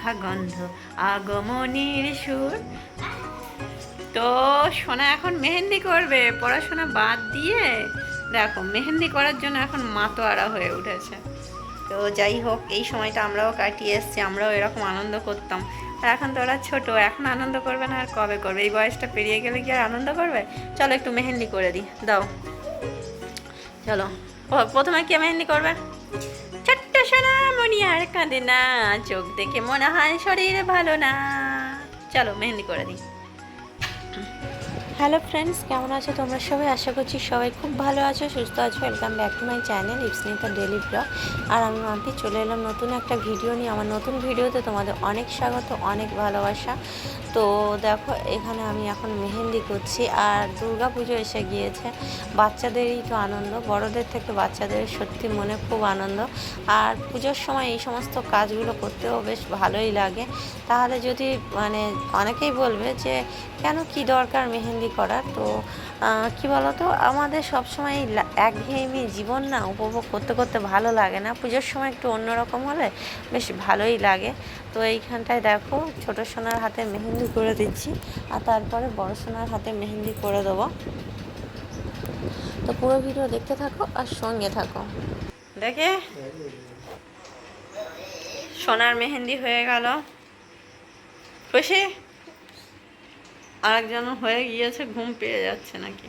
মাখা গন্ধ, আগমনীর সুর। তো সোনা এখন মেহেন্দি করবে, পড়াশোনা বাদ দিয়ে। দেখো, মেহেন্দি করার জন্য এখন মাতোয়ারা হয়ে উঠেছে। তো যাই হোক, এই সময়টা আমরাও কাটিয়ে এসছি, আমরাও এরকম আনন্দ করতাম। আর এখন তো ওরা ছোটো, এখন আনন্দ করবে না, আর কবে করবে? এই বয়সটা পেরিয়ে গেলে কি আর আনন্দ করবে? চলো একটু মেহেন্দি করে দিই, দাও। চলো প্রথমে কে মেহেন্দি করবে? ছোট্ট সোনা! মনি আর কাঁদে না। চোখ দেখে মনে হয় শরীর ভালো না। চলো মেহেন্দি করে দিই। হ্যালো ফ্রেন্ডস, কেমন আছো তোমরা সবাই? আশা করছি সবাই খুব ভালো আছো, সুস্থ আছো। Welcome back to my channel Ipsanita daily vlog আর আমি মাম্পি চলে এলাম নতুন একটা ভিডিও নিয়ে। আমার নতুন ভিডিওতে তোমাদের অনেক স্বাগত, অনেক ভালোবাসা। তো দেখো, এখানে আমি এখন মেহেন্দি করছি আর দুর্গা পুজো এসে গিয়েছে। বাচ্চাদেরই তো আনন্দ, বড়দের থেকে বাচ্চাদের সত্যি মনে খুব আনন্দ। আর পুজোর সময় এই সমস্ত কাজগুলো করতেও বেশ ভালোই লাগে। তাহলে যদি মানে অনেকেই বলবে যে, কেন কি দরকার মেহেন্দি করার। তো কি বলতো? আমাদের সবসময় একঘেয়েমি জীবন না উপভোগ করতে করতে ভালো লাগে না। পুজোর সময় একটু অন্যরকম হলে বেশ ভালোই লাগে। তো এইখানটায় দেখো, ছোট সোনার হাতে মেহেন্দি করে দিচ্ছি আর তারপরে বড় সোনার হাতে মেহেন্দি করে দেবো। তো পুরো ভিডিও দেখতে থাকো আর সঙ্গে থাকো। দেখে? সোনার মেহেন্দি হয়ে গেল। খুশি? আরেকজন হয়ে গিয়েছে ঘুম পেয়ে যাচ্ছে নাকি?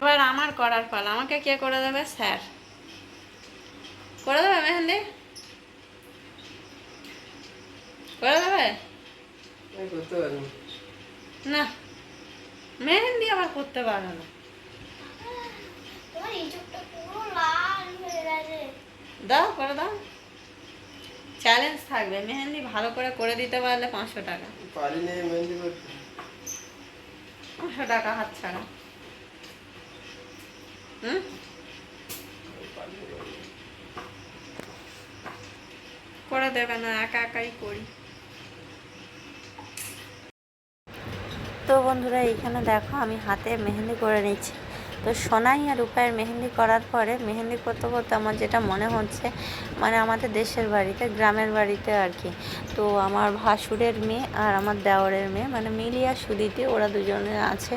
এবার আমার করার পালা। আমাকে কে করে দেবে? স্যার। করে দেবে মেহেন্দি? করে দেবে? না। মেহেন্দি আবার করতে পারে না। তোমার ইঁচুকটা পুরো লাল হয়ে গেছে। দাও করে দাও। চ্যালেঞ্জ থাকবে। মেহেন্দি ভালো করে করে দিতে পারলে পাঁচশো টাকা। পারি না মেহেন্দি পাঁচশো টাকা হাত ছাড়া হুম? করে দেবে না একা একাই করি। তো বন্ধুরা এইখানে দেখো আমি হাতে মেহেন্দি করে নিচ্ছি। তো সোনাই আর রূপায়ের মেহেন্দি করার পরে, মেহেন্দি করতে করতে আমার যেটা মনে হচ্ছে মানে আমাদের দেশের বাড়িতে, গ্রামের বাড়িতে আর কি। তো আমার ভাসুরের মেয়ে আর আমার দেওরের মেয়ে মানে মিলিয়া সুদিতি ওরা দুজনে আছে।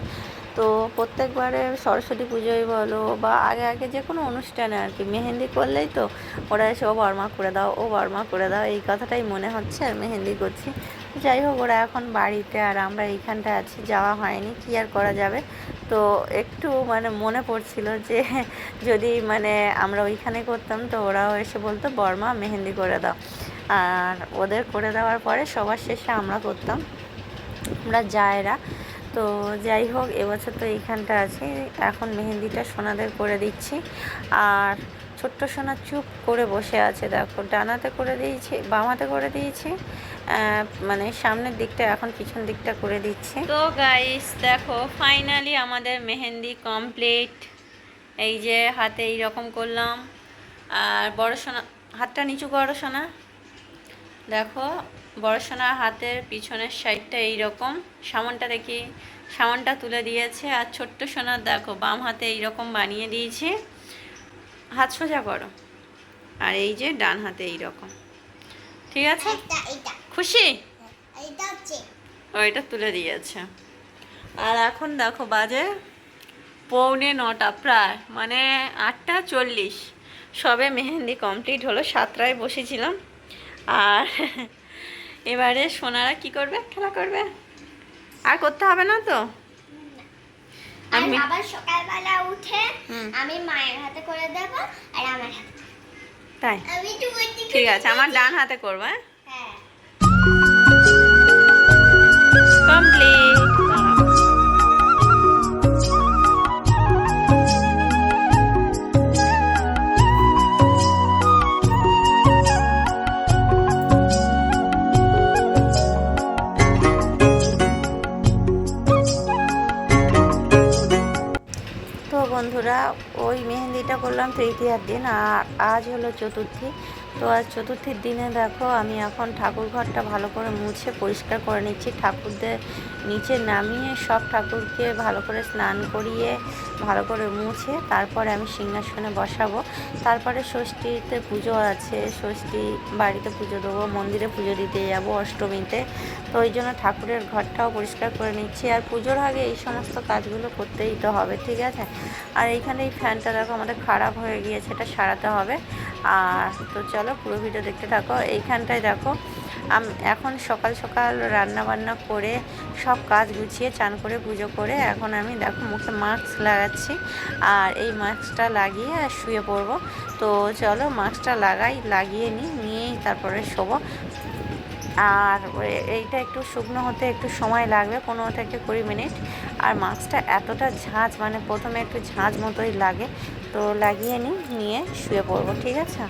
তো প্রত্যেকবারে সরস্বতী পুজোয় বলো বা আগে আগে যে কোনো অনুষ্ঠানে আর কি, মেহেন্দি করলেই তো ওরা এসে, ও বর্মা করে দাও, ও বর্মা করে দাও। এই কথাটাই মনে হচ্ছে আর মেহেন্দি করছি। যাই হোক, ওরা এখন বাড়িতে আর আমরা এইখানটা আছি, যাওয়া হয়নি, কি আর করা যাবে? তো একটু মানে মনে পড়ছিল যে যদি মানে আমরা ওইখানে করতাম তো ওরাও এসে বলতো, বর্মা, মেহেন্দি করে দাও। আর ওদের করে দেওয়ার পরে সবার শেষে আমরা করতাম। আমরা যায়রা তো যাই হোক, এবছর তো এইখানটা আছি। এখন মেহেন্দিটা সোনাদের করে দিচ্ছি। আর ছোট্ট সোনা চুপ করে বসে আছে, দেখো। ডানাতে করে দিয়েছি, বামাতে করে দিয়েছি। মানে সামনের দিকটা এখন পিছন দিকটা করে দিচ্ছে। তো গাইস দেখো ফাইনালি আমাদের মেহেন্দি কমপ্লিট এই যে হাতে এই রকম করলাম। আর বড় সোনা, হাতটা নিচু করো সোনা। দেখো বড় সোনার হাতের পিছনের সাইডটা এইরকম। সামনটা দেখি সামনটা তুলে দিয়েছে আর ছোট্ট সোনার দেখো বাম হাতে এইরকম বানিয়ে দিয়েছে। হাত সোজা করো। আর এই যে ডান হাতে এইরকম। ঠিক আছে? খুশি? এটা হচ্ছে। ও এটা তুলে দিয়েছে। আর এখন দেখো বাজে পৌনে নটা প্রায় মানে আটটা চল্লিশ। সবে মেহেন্দি কমপ্লিট হলো সাতটায় বসেছিলাম। আর এবারে সোনারা কি করবে? খেলা করবে? আর করতে হবে না তো? আমি আবার সকালবেলা উঠে আমি মায়ের হাতে করে দেব আর আমার হাতে তাই? ঠিক আছে আমার ডান হাতে করব হ্যাঁ? হ্যাঁ। কমপ্লিট। তৃতীয়ার দিন আর আজ হলো চতুর্থী। তো আর চতুর্থীর দিনে দেখো, আমি এখন ঠাকুর ঘরটা ভালো করে মুছে পরিষ্কার করে নিচ্ছি। ঠাকুরদের নিচে নামিয়ে সব ঠাকুরকে ভালো করে স্নান করিয়ে, ভালো করে মুছে তারপরে আমি সিংহাসনে বসাবো। তারপরে ষষ্ঠীতে পুজো আছে, ষষ্ঠী বাড়িতে পুজো দেবো, মন্দিরে পুজো দিতে যাব অষ্টমীতে। তো ওই জন্য ঠাকুরের ঘরটাও পরিষ্কার করে নিচ্ছি। আর পুজোর আগে এই সমস্ত কাজগুলো করতেই তো হবে, ঠিক আছে? আর এইখানে এই ফ্যানটা দেখো, আমাদের খারাপ হয়ে গিয়েছে, এটা সারাতে হবে। আর তো চলো পুরো ভিডিও দেখতে থাকো। এইখানটায় দেখো, আম- এখন সকাল সকাল রান্না বান্না করে সব কাজ গুছিয়ে চান করে পুজো করে এখন আমি দেখো মুখে মাস্ক লাগাচ্ছি আর এই মাস্কটা লাগিয়ে আর শুয়ে পড়ব। তো চলো মাস্কটা লাগাই, লাগিয়ে নিই, নিয়েই তারপরে শোবো। আর এইটা একটু শুকনো হতে একটু সময় লাগবে, পনেরো থেকে কুড়ি মিনিট। আর মাছটা এতটা ঝাঁঝ মানে প্রথমে একটু ঝাঁঝ মতোই লাগে। তো লাগিয়ে নিই নিয়ে শুয়ে পড়ব, ঠিক আছে?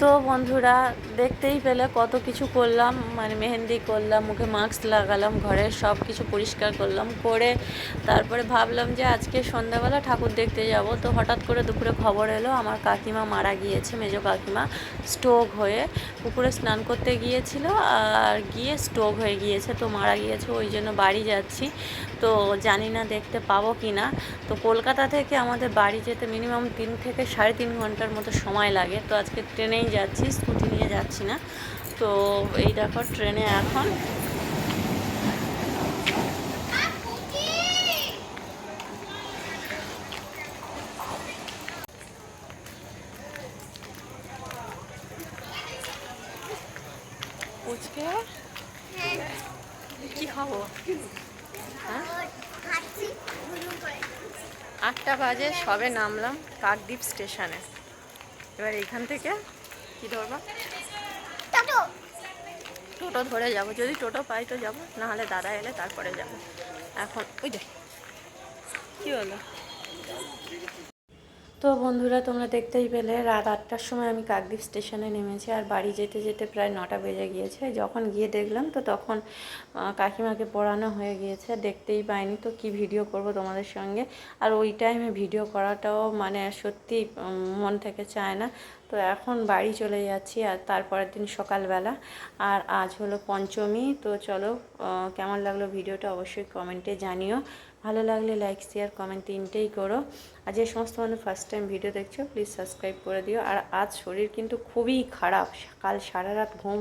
তো বন্ধুরা, দেখতেই পেলে কত কিছু করলাম। মানে মেহেন্দি করলাম, মুখে মাস্ক লাগালাম ঘরের সব কিছু পরিষ্কার করলাম, করে তারপরে ভাবলাম যে আজকে সন্ধ্যাবেলা ঠাকুর দেখতে যাব। তো হঠাৎ করে দুপুরে খবর এলো, আমার কাকিমা মারা গিয়েছে, মেজো কাকিমা স্ট্রোক হয়ে পুকুরে স্নান করতে গিয়েছিল আর গিয়ে স্ট্রোক হয়ে গিয়েছে। তো মারা গিয়েছে, ওই জন্য বাড়ি যাচ্ছি। তো জানি না দেখতে পাবো কি না তো কলকাতা থেকে আমাদের বাড়ি যেতে মিনিমাম তিন থেকে সাড়ে তিন ঘণ্টার মতো সময় লাগে। তো আজকে ট্রেনেই যাচ্ছি, স্কুটি নিয়ে যাচ্ছি না। তো এই দেখো ট্রেনে এখন। হ্যাঁ? আটটা বাজে, সবে নামলাম কাকদ্বীপ স্টেশনে। এবার এখান থেকে কি ধরবা? টাটো। টোটো ধরে যাব যদি টোটো পাই তো যাব না হলে দাদা এলে তারপরে যাব। এখন ওই দেখ কি হলো? তো বন্ধুরা তোমরা দেখতেই পেলে রাত আটটার সময় আমি কাকদ্বীপ স্টেশনে নেমেছি আর বাড়ি যেতে যেতে প্রায় নটা বেজে গিয়েছে। যখন গিয়ে দেখলাম তো তখন কাকিমাকে পড়ানো হয়ে গিয়েছে। দেখতেই পাইনি তো কি ভিডিও করব তোমাদের সঙ্গে? আর ওই টাইমে ভিডিও করাটাও মানে সত্যি মন থেকে চায় না। তো এখন বাড়ি চলে যাচ্ছি আর তারপরের দিন সকালবেলা। আর আজ হলো পঞ্চমী, তো চলো কেমন লাগল ভিডিওটা অবশ্যই কমেন্টে জানিও। ভালো লাগলে লাইক শেয়ার কমেন্ট তিনটেই করো। আর যে সমস্ত মানুষ ফার্স্ট টাইম ভিডিও দেখছ প্লিজ সাবস্ক্রাইব করে দিও। আর আজ শরীর কিন্তু খুবই খারাপ কাল সারা রাত ঘুম